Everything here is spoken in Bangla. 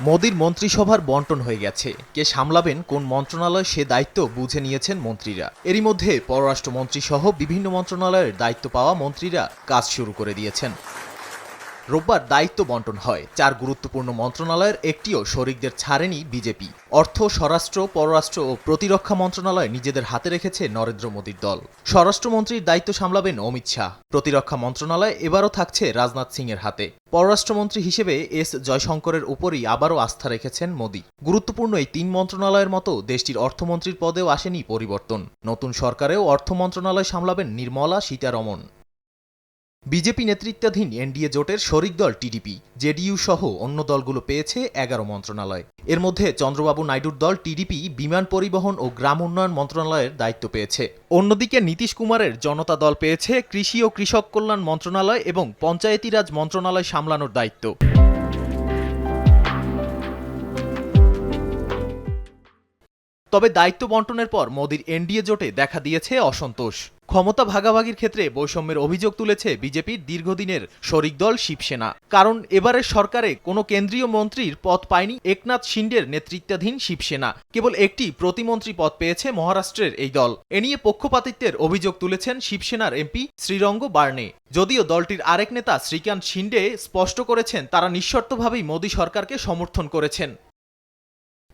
মোদির মন্ত্রিসভার বন্টন হয়ে গেছে। কে সামলাবেন, কোন মন্ত্রণালয়, সে দায়িত্ব বুঝে নিয়েছেন মন্ত্রীরা। এরই মধ্যে পররাষ্ট্রমন্ত্রী সহ বিভিন্ন মন্ত্রণালয়ের দায়িত্ব পাওয়া মন্ত্রীরা কাজ শুরু করে দিয়েছেন। রোববার দায়িত্ব বন্টন হয়। চার গুরুত্বপূর্ণ মন্ত্রণালয়ের একটিও শরিকদের ছাড়েনি বিজেপি। অর্থ, স্বরাষ্ট্র, পররাষ্ট্র ও প্রতিরক্ষা মন্ত্রণালয় নিজেদের হাতে রেখেছে নরেন্দ্র মোদীর দল। স্বরাষ্ট্রমন্ত্রীর দায়িত্ব সামলাবেন অমিত শাহ। প্রতিরক্ষা মন্ত্রণালয় এবারও থাকছে রাজনাথ সিংয়ের হাতে। পররাষ্ট্রমন্ত্রী হিসেবে এস. জয়শঙ্করের উপরই আবারও আস্থা রেখেছেন মোদী। গুরুত্বপূর্ণ এই তিন মন্ত্রণালয়ের মতো দেশটির অর্থমন্ত্রীর পদেও আসেনি পরিবর্তন। নতুন সরকারেও অর্থ মন্ত্রণালয় সামলাবেন নির্মলা সীতারমণ বিজেপি নেতৃত্বাধীন এনডিএ জোটের শরিক দল টিডিপি, জেডিইউ সহ অন্য দলগুলো পেয়েছে এগারো মন্ত্রণালয়। এর মধ্যে চন্দ্রবাবু নাইডুর দল টিডিপি, বিমান পরিবহন ও গ্রাম উন্নয়ন মন্ত্রণালয়ের দায়িত্ব পেয়েছে। অন্যদিকে নীতিশ কুমারের জনতা দল পেয়েছে কৃষি ও কৃষক কল্যাণ মন্ত্রণালয় এবং পঞ্চায়েতিরাজ মন্ত্রণালয় সামলানোর দায়িত্ব। তবে দায়িত্ব বন্টনের পর মোদির এনডিএ জোটে দেখা দিয়েছে অসন্তোষ। ক্ষমতা ভাগাভাগির ক্ষেত্রে বৈষম্যের অভিযোগ তুলেছে বিজেপির দীর্ঘদিনের শরিক দল শিবসেনা। কারণ এবারের সরকারে কোনো কেন্দ্রীয় মন্ত্রীর পদ পায়নি একনাথ শিন্ডের নেতৃত্বাধীন শিবসেনা। কেবল একটি প্রতিমন্ত্রী পদ পেয়েছে মহারাষ্ট্রের এই দল। এ নিয়ে পক্ষপাতিত্বের অভিযোগ তুলেছেন শিবসেনার এমপি শ্রীরঙ্গ বার্নে। যদিও দলটির আরেক নেতা শ্রীকান্ত শিন্ডে স্পষ্ট করেছেন তারা নিঃশর্তভাবেই মোদী সরকারকে সমর্থন করেছেন।